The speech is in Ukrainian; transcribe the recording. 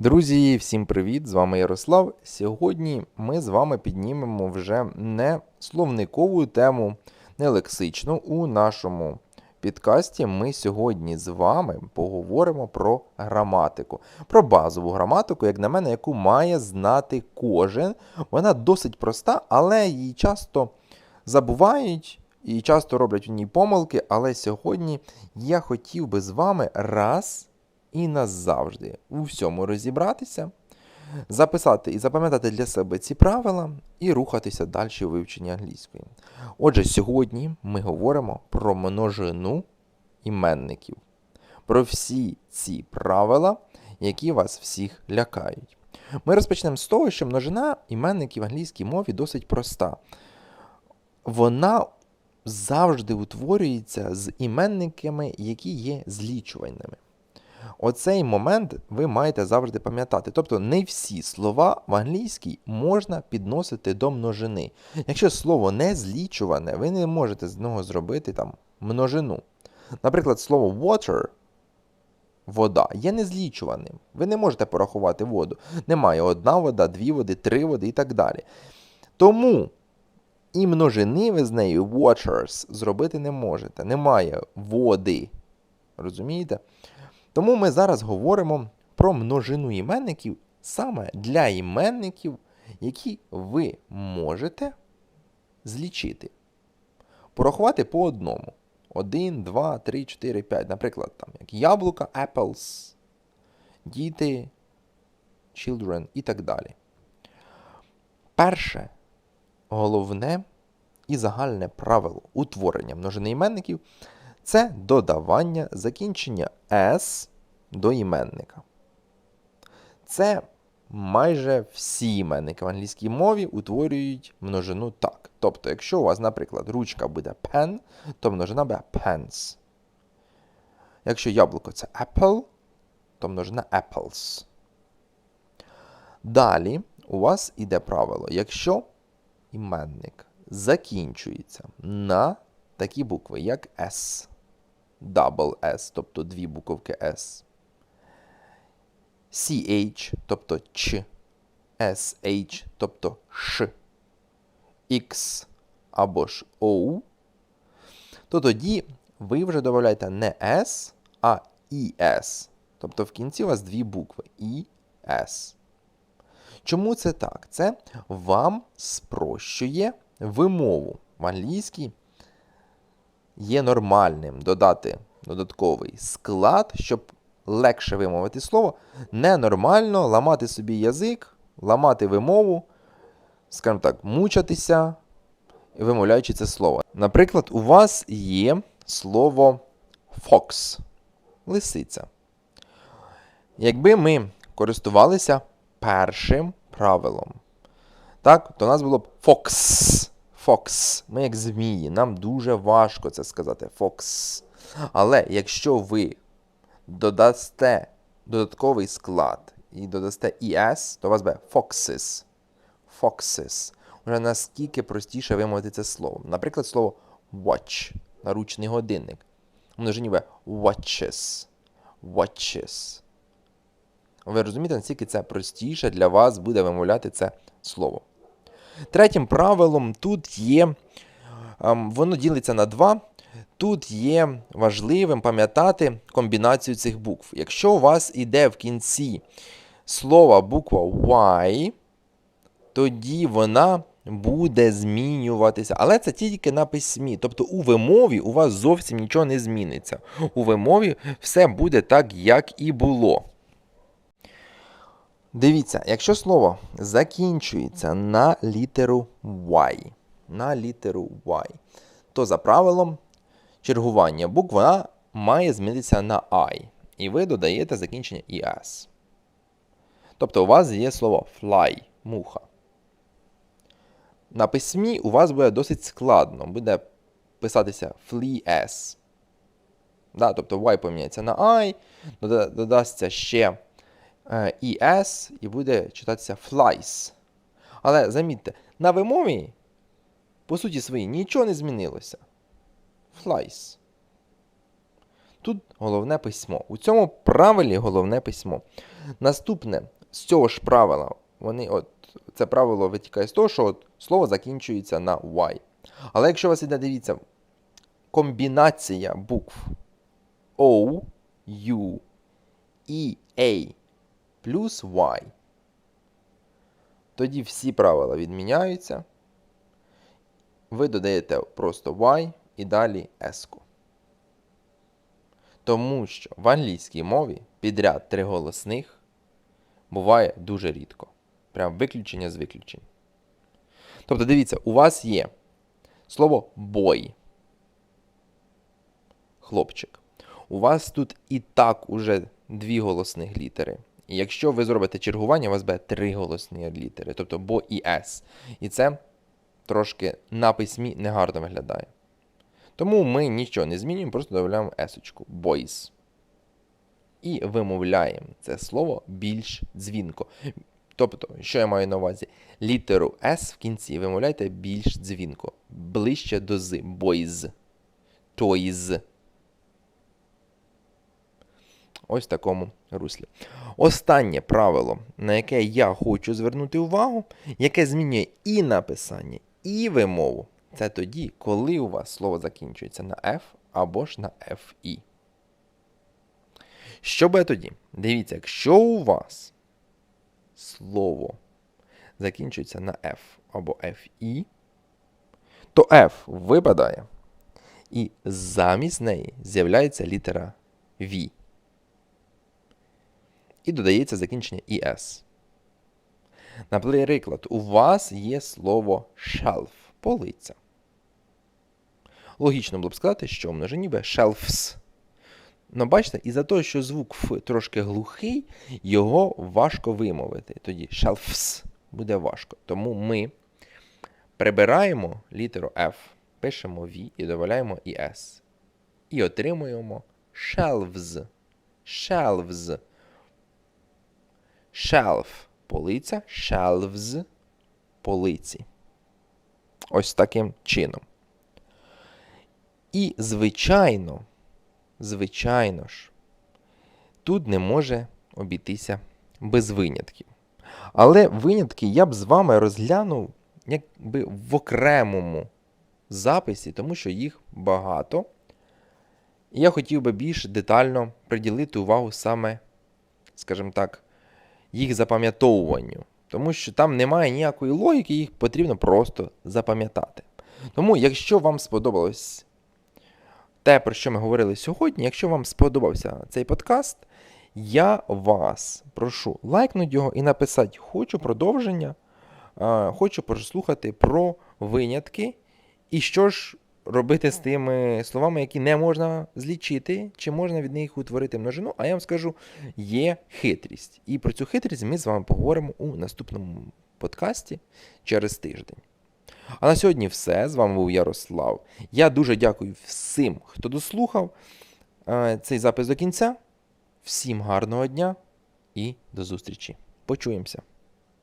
Друзі, всім привіт! З вами Ярослав. Сьогодні ми з вами піднімемо вже не словникову тему, не лексичну. У нашому підкасті ми сьогодні з вами поговоримо про граматику, про базову граматику, як на мене, яку має знати кожен. Вона досить проста, але її часто забувають і часто роблять у ній помилки. Але сьогодні я хотів би з вами раз і назавжди у всьому розібратися, записати і запам'ятати для себе ці правила і рухатися далі у вивченні англійської. Отже, сьогодні ми говоримо про множину іменників, про всі ці правила, які вас всіх лякають. Ми розпочнемо з того, що множина іменників в англійській мові досить проста. Вона завжди утворюється з іменниками, які є злічувальними. Оцей момент ви маєте завжди пам'ятати. Тобто не всі слова в англійській можна підносити до множини. Якщо слово не злічуване, ви не можете з нього зробити там множину. Наприклад, слово water вода є незлічуваним. Ви не можете порахувати воду. Немає одна вода, дві води, три води і так далі. Тому і множини ви з нею waters зробити не можете. Немає води. Розумієте? Тому ми зараз говоримо про множину іменників саме для іменників, які ви можете злічити. Порахувати по одному. 1, 2, 3, 4, 5. Наприклад, там, як яблука, apples, діти, children і так далі. Перше, головне і загальне правило утворення множини іменників це додавання закінчення S до іменника. Це майже всі іменники в англійській мові утворюють множину так. Тобто, якщо у вас, наприклад, ручка буде pen, то множина буде pens. Якщо яблуко це apple, то множина apples. Далі у вас іде правило, якщо іменник закінчується на такі букви, як S, double S, тобто дві буковки S, CH, тобто Ч, SH, тобто Ш, X або ж O, то тоді ви вже додаєте не S, а ES. Тобто в кінці у вас дві букви ES. Чому це так? Це вам спрощує вимову в англійській є нормальним додати додатковий склад, щоб легше вимовити слово. Ненормально ламати собі язик, ламати вимову, скажімо так, мучатися, вимовляючи це слово. Наприклад, у вас є слово fox, лисиця. Якби ми користувалися першим правилом, так, то у нас було б fox. Fox. Ми як змії, нам дуже важко це сказати. Fox. Але якщо ви додасте додатковий склад і додасте ES, то у вас буде foxes. Foxes. Уже наскільки простіше вимовити це слово. Наприклад, слово watch. Наручний годинник. У множині буде watches. Watches. Ви розумієте, наскільки це простіше для вас буде вимовляти це слово. Третім правилом тут є, ем, воно ділиться на два. Тут є важливим пам'ятати комбінацію цих букв. Якщо у вас іде в кінці слова буква Y, тоді вона буде змінюватися. Але це тільки на письмі. Тобто у вимові у вас зовсім нічого не зміниться. У вимові все буде так, як і було. Дивіться, якщо слово закінчується на літеру Y, на літеру Y, то за правилом чергування букв вона має змінитися на I. І ви додаєте закінчення ES. Тобто у вас є слово fly, муха. На письмі у вас буде досить складно. Буде писатися flees. Да, Тобто Y поміняється на I, додасться ще. ES і буде читатися flies. Але замітьте, на вимові, по суті своїй, нічого не змінилося. Flies. Тут головне письмо. У цьому правилі головне письмо. Наступне з цього ж правила, вони от, це правило витікає з того, що от слово закінчується на Y. Але якщо у вас іде, дивіться, комбінація букв O, U, E, A плюс Y, тоді всі правила відміняються. Ви додаєте просто Y і далі S. Тому що в англійській мові підряд триголосних буває дуже рідко. Прям виключення з виключень. Тобто, дивіться, у вас є слово boy. Хлопчик. У вас тут і так уже дві голосних літери. І якщо ви зробите чергування, у вас буде три голосні літери, тобто бо і С. І це трошки на письмі негарно виглядає. Тому ми нічого не змінюємо, просто додаємо есочку boys. І вимовляємо це слово більш дзвінко. Тобто, що я маю на увазі? Літеру S в кінці вимовляйте більш дзвінко. Ближче до з. Boys. Toys. Ось такому руслі. Останнє правило, на яке я хочу звернути увагу, яке змінює і написання, і вимову. Це тоді, коли у вас слово закінчується на F або ж на FI. Що буде тоді? Дивіться, якщо у вас слово закінчується на F або FI, то F випадає, і замість неї з'являється літера V. І додається закінчення ES. Наприклад, у вас є слово shelf полиця. Логічно було б сказати, що в множині буде shelves. Ну, бачите, із-за того, що звук Ф трошки глухий, його важко вимовити. Тоді shelves буде важко. Тому ми прибираємо літеру F, пишемо V і додаємо ES. І отримуємо shelves. Shelves. Shelf полиця, shelves полиці. Ось таким чином. І, звичайно, звичайно ж, тут не може обійтися без винятків. Але винятки я б з вами розглянув якби в окремому записі, тому що їх багато. І я хотів би більш детально приділити увагу саме, скажімо так, їх запам'ятовуванню. Тому що там немає ніякої логіки, їх потрібно просто запам'ятати. Тому, якщо вам сподобалось те, про що ми говорили сьогодні, якщо вам сподобався цей подкаст, я вас прошу лайкнути його і написати Хочу продовження, хочу послухати про винятки. І що ж робити з тими словами, які не можна злічити, чи можна від них утворити множину, а я вам скажу, є хитрість. І про цю хитрість ми з вами поговоримо у наступному подкасті через тиждень. А на сьогодні все. З вами був Ярослав. Я дуже дякую всім, хто дослухав е, цей запис до кінця. Всім гарного дня і до зустрічі. Почуємося!